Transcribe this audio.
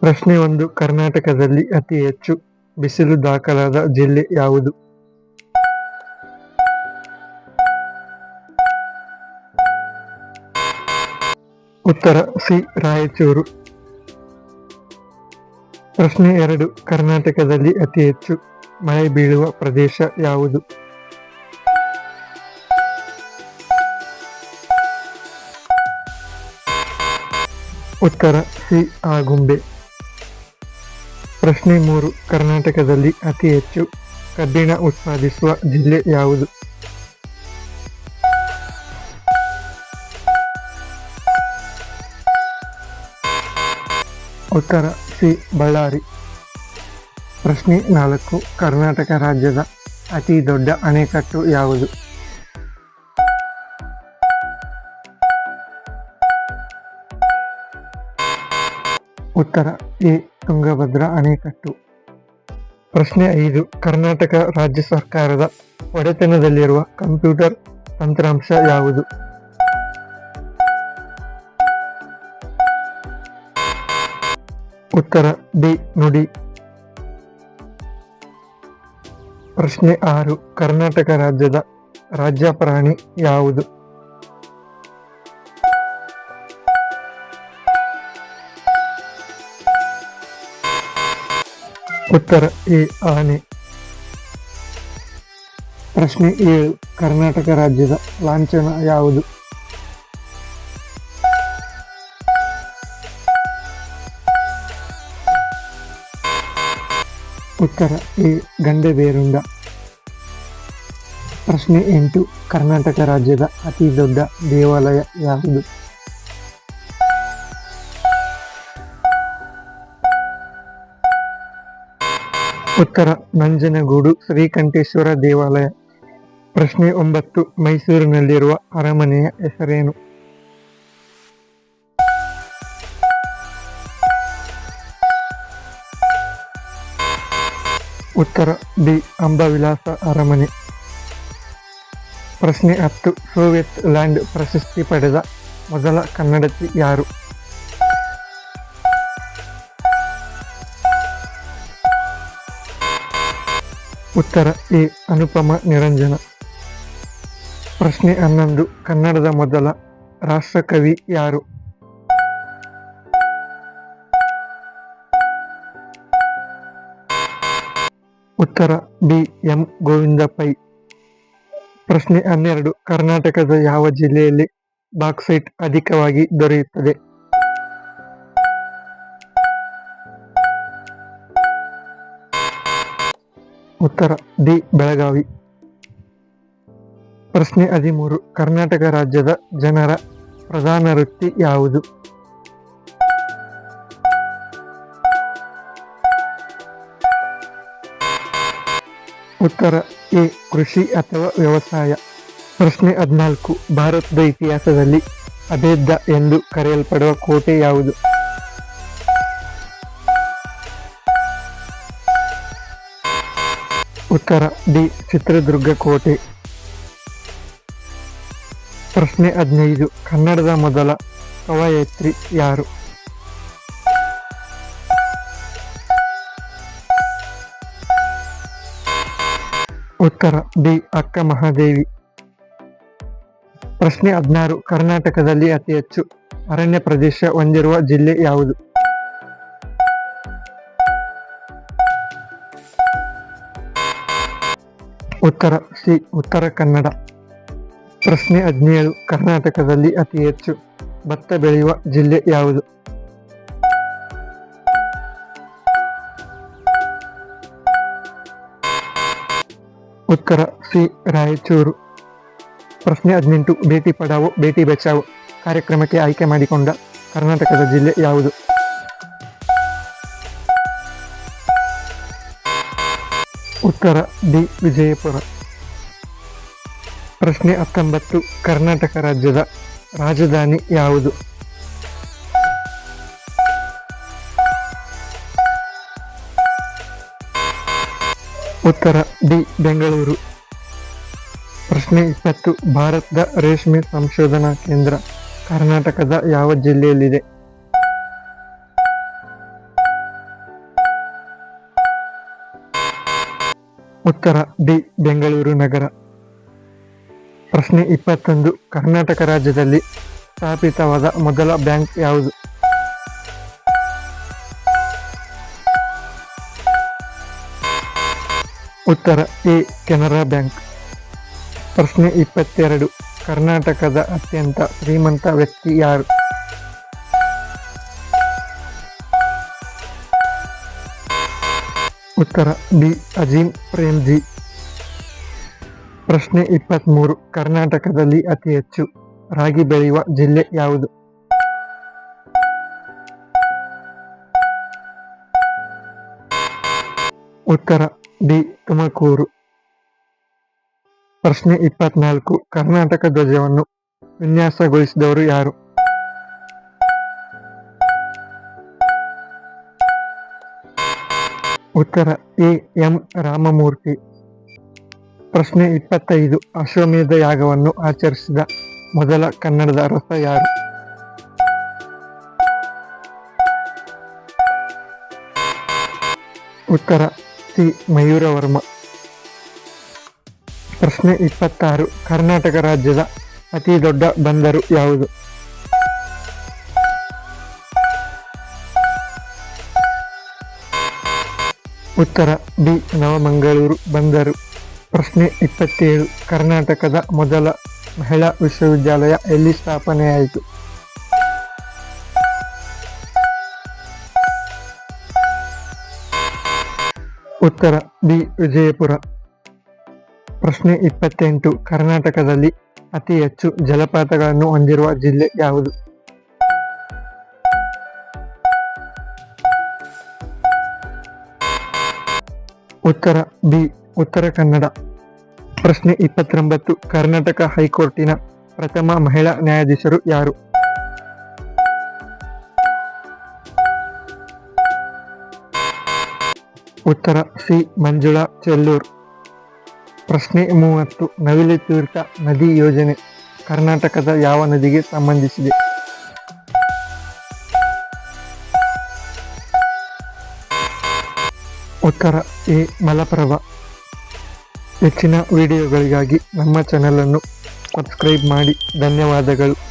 ಪ್ರಶ್ನೆ ಒಂದು, ಕರ್ನಾಟಕದಲ್ಲಿ ಅತಿ ಹೆಚ್ಚು ಬಿಸಿಲು ದಾಖಲಾದ ಜಿಲ್ಲೆ ಯಾವುದು? ಉತ್ತರ, ಸಿ, ರಾಯಚೂರು. ಪ್ರಶ್ನೆ ಎರಡು, ಕರ್ನಾಟಕದಲ್ಲಿ ಅತಿ ಹೆಚ್ಚು ಮಳೆ ಬೀಳುವ ಪ್ರದೇಶ ಯಾವುದು? ಉತ್ತರ, ಸಿ, ಆಗುಂಬೆ. ಪ್ರಶ್ನೆ ಮೂರು. ಕರ್ನಾಟಕದಲ್ಲಿ ಅತಿ ಹೆಚ್ಚು ಕಬ್ಬಿಣ ಉತ್ಪಾದಿಸುವ ಜಿಲ್ಲೆ ಯಾವುದು? ಉತ್ತರ, ಸಿ, ಬಳ್ಳಾರಿ. ಪ್ರಶ್ನೆ ನಾಲ್ಕು. ಕರ್ನಾಟಕ ರಾಜ್ಯದ ಅತಿ ದೊಡ್ಡ ಅಣೆಕಟ್ಟು ಯಾವುದು? ಉತ್ತರ ಎ, ತುಂಗಭದ್ರಾ ಅಣೆಕಟ್ಟು. ಪ್ರಶ್ನೆ ಐದು, ಕರ್ನಾಟಕ ರಾಜ್ಯ ಸರ್ಕಾರದ ಒಡೆತನದಲ್ಲಿರುವ ಕಂಪ್ಯೂಟರ್ ತಂತ್ರಾಂಶ ಯಾವುದು? ಉತ್ತರ ಡಿ ನುಡಿ. ಪ್ರಶ್ನೆ ಆರು, ಕರ್ನಾಟಕ ರಾಜ್ಯದ ರಾಜ್ಯ ಪ್ರಾಣಿ ಯಾವುದು? ಉತ್ತರ ಎ, ಆನೆ. ಪ್ರಶ್ನೆ ಏಳು ಕರ್ನಾಟಕ ರಾಜ್ಯದ ಲಾಂಛನ ಯಾವುದು? ಉತ್ತರ ಎ, ಗಂಡೆಬೇರುಂಡ. ಪ್ರಶ್ನೆ ಎಂಟು, ಕರ್ನಾಟಕ ರಾಜ್ಯದ ಅತಿ ದೊಡ್ಡ ದೇವಾಲಯ ಯಾವುದು? ಉತ್ತರ ನಂಜನಗೂಡು ಶ್ರೀಕಂಠೇಶ್ವರ ದೇವಾಲಯ. ಪ್ರಶ್ನೆ ಒಂಬತ್ತು, ಮೈಸೂರಿನಲ್ಲಿರುವ ಅರಮನೆಯ ಹೆಸರೇನು? ಉತ್ತರ ಬಿ ಅಂಬವಿಲಾಸ ಅರಮನೆ. ಪ್ರಶ್ನೆ ಹತ್ತು, ಸೋವಿಯತ್ ಲ್ಯಾಂಡ್ ಪ್ರಶಸ್ತಿ ಪಡೆದ ಮೊದಲ ಕನ್ನಡತಿ ಯಾರು? ಉತ್ತರ ಎ, ಅನುಪಮ ನಿರಂಜನ. ಪ್ರಶ್ನೆ ಹನ್ನೊಂದು, ಕನ್ನಡದ ಮೊದಲ ರಾಷ್ಟ್ರಕವಿ ಯಾರು? ಉತ್ತರ ಬಿ, ಎಂ ಗೋವಿಂದ ಪೈ ಪ್ರಶ್ನೆ ಹನ್ನೆರಡು, ಕರ್ನಾಟಕದ ಯಾವ ಜಿಲ್ಲೆಯಲ್ಲಿ ಬಾಕ್ಸೈಟ್ ಅಧಿಕವಾಗಿ ದೊರೆಯುತ್ತದೆ? ಉತ್ತರ ಡಿ ಬೆಳಗಾವಿ. ಪ್ರಶ್ನೆ ಹದಿಮೂರು, ಕರ್ನಾಟಕ ರಾಜ್ಯದ ಜನರ ಪ್ರಧಾನ ವೃತ್ತಿ ಯಾವುದು? ಉತ್ತರ, ಎ, ಕೃಷಿ ಅಥವಾ ವ್ಯವಸಾಯ. ಪ್ರಶ್ನೆ ಹದಿನಾಲ್ಕು, ಭಾರತದ ಇತಿಹಾಸದಲ್ಲಿ ಅಭೇದ್ಯ ಎಂದು ಕರೆಯಲ್ಪಡುವ ಕೋಟೆ ಯಾವುದು? ಉತ್ತರ ಡಿ, ಚಿತ್ರದುರ್ಗ ಕೋಟೆ. ಪ್ರಶ್ನೆ ಹದಿನೈದು, ಕನ್ನಡದ ಮೊದಲ ಕವಯತ್ರಿ ಯಾರು? ಉತ್ತರ ಡಿ, ಅಕ್ಕ ಮಹಾದೇವಿ. ಪ್ರಶ್ನೆ ಹದಿನಾರು, ಕರ್ನಾಟಕದಲ್ಲಿ ಅತಿ ಹೆಚ್ಚು ಅರಣ್ಯ ಪ್ರದೇಶ ಹೊಂದಿರುವ ಜಿಲ್ಲೆ ಯಾವುದು? ಉತ್ತರ ಸಿ, ಉತ್ತರ ಕನ್ನಡ. ಪ್ರಶ್ನೆ ಹದಿನೇಳು, ಕರ್ನಾಟಕದಲ್ಲಿ ಅತಿ ಹೆಚ್ಚು ಭತ್ತ ಬೆಳೆಯುವ ಜಿಲ್ಲೆ ಯಾವುದು? ಉತ್ತರ ಸಿ, ರಾಯಚೂರು. ಪ್ರಶ್ನೆ ಹದಿನೆಂಟು ಭೇಟಿ ಪಡಾವೋ ಭೇಟಿ ಬಚಾವೋ ಕಾರ್ಯಕ್ರಮಕ್ಕೆ ಆಯ್ಕೆ ಮಾಡಿಕೊಂಡ ಕರ್ನಾಟಕದ ಜಿಲ್ಲೆ ಯಾವುದು? ಉತ್ತರ ಡಿ. ವಿಜಯಪುರ. ಪ್ರಶ್ನೆ ಹತ್ತೊಂಬತ್ತು. ಕರ್ನಾಟಕ ರಾಜ್ಯದ ರಾಜಧಾನಿ ಯಾವುದು? ಉತ್ತರ ಡಿ. ಬೆಂಗಳೂರು. ಪ್ರಶ್ನೆ ಇಪ್ಪತ್ತು. ಭಾರತದ ರೇಷ್ಮೆ ಸಂಶೋಧನಾ ಕೇಂದ್ರ ಕರ್ನಾಟಕದ ಯಾವ ಜಿಲ್ಲೆಯಲ್ಲಿದೆ? ಉತ್ತರ ಡಿ, ಬೆಂಗಳೂರು ನಗರ. ಪ್ರಶ್ನೆ ಇಪ್ಪತ್ತೊಂದು, ಕರ್ನಾಟಕ ರಾಜ್ಯದಲ್ಲಿ ಸ್ಥಾಪಿತವಾದ ಮೊದಲ ಬ್ಯಾಂಕ್ ಯಾವುದು? ಉತ್ತರ ಎ, ಕೆನರಾ ಬ್ಯಾಂಕ್. ಪ್ರಶ್ನೆ ಇಪ್ಪತ್ತೆರಡು, ಕರ್ನಾಟಕದ ಅತ್ಯಂತ ಶ್ರೀಮಂತ ವ್ಯಕ್ತಿ ಯಾರು? ಉತ್ತರ ಡಿ. ಅಜೀಂ ಪ್ರೇಮ್ಜಿ. ಪ್ರಶ್ನೆ ಇಪ್ಪತ್ತ್ಮೂರು ಕರ್ನಾಟಕದಲ್ಲಿ ಅತಿ ಹೆಚ್ಚು ರಾಗಿ ಬೆಳೆಯುವ ಜಿಲ್ಲೆ ಯಾವುದು? ಉತ್ತರ ಡಿ. ತುಮಕೂರು. ಪ್ರಶ್ನೆ ಇಪ್ಪತ್ನಾಲ್ಕು. ಕರ್ನಾಟಕ ಧ್ವಜವನ್ನು ವಿನ್ಯಾಸಗೊಳಿಸಿದವರು ಯಾರು? ಉತ್ತರ, ಎ. ಎಂ. ರಾಮಮೂರ್ತಿ. ಪ್ರಶ್ನೆ ಇಪ್ಪತ್ತೈದು, ಅಶ್ವಮೇಧ ಯಾಗವನ್ನು ಆಚರಿಸಿದ ಮೊದಲ ಕನ್ನಡದ ರಸ ಯಾರು? ಉತ್ತರ ಸಿ ಮಯೂರವರ್ಮ. ಪ್ರಶ್ನೆ ಇಪ್ಪತ್ತಾರು, ಕರ್ನಾಟಕ ರಾಜ್ಯದ ಅತಿ ದೊಡ್ಡ ಬಂದರು ಯಾವುದು? ಉತ್ತರ ಬಿ, ನವಮಂಗಳೂರು, ಬಂದರು. ಪ್ರಶ್ನೆ ಇಪ್ಪತ್ತೇಳು, ಕರ್ನಾಟಕದ ಮೊದಲ ಮಹಿಳಾ ವಿಶ್ವವಿದ್ಯಾಲಯ ಎಲ್ಲಿ ಸ್ಥಾಪನೆಯಾಯಿತು? ಉತ್ತರ ಬಿ, ವಿಜಯಪುರ. ಪ್ರಶ್ನೆ ಇಪ್ಪತ್ತೆಂಟು, ಕರ್ನಾಟಕದಲ್ಲಿ ಅತಿ ಹೆಚ್ಚು ಜಲಪಾತಗಳನ್ನು ಹೊಂದಿರುವ ಜಿಲ್ಲೆ ಯಾವುದು? ಉತ್ತರ ಬಿ, ಉತ್ತರ ಕನ್ನಡ. ಪ್ರಶ್ನೆ ಇಪ್ಪತ್ತೊಂಬತ್ತು, ಕರ್ನಾಟಕ ಹೈಕೋರ್ಟಿನ ಪ್ರಥಮ ಮಹಿಳಾ ನ್ಯಾಯಾಧೀಶರು ಯಾರು? ಉತ್ತರ ಸಿ, ಮಂಜುಳಾ ಚೆಲ್ಲೂರ್. ಪ್ರಶ್ನೆ ಮೂವತ್ತು, ನವಿಲು ತೀರ್ಥ ನದಿ ಯೋಜನೆ ಕರ್ನಾಟಕದ ಯಾವ ನದಿಗೆ ಸಂಬಂಧಿಸಿದೆ? ಉತ್ತರ ಎ ಮಲಪ್ರಭ. ಹೆಚ್ಚಿನ ವಿಡಿಯೋಗಳಿಗಾಗಿ ನಮ್ಮ ಚಾನಲನ್ನು ಸಬ್ಸ್ಕ್ರೈಬ್ ಮಾಡಿ. ಧನ್ಯವಾದಗಳು.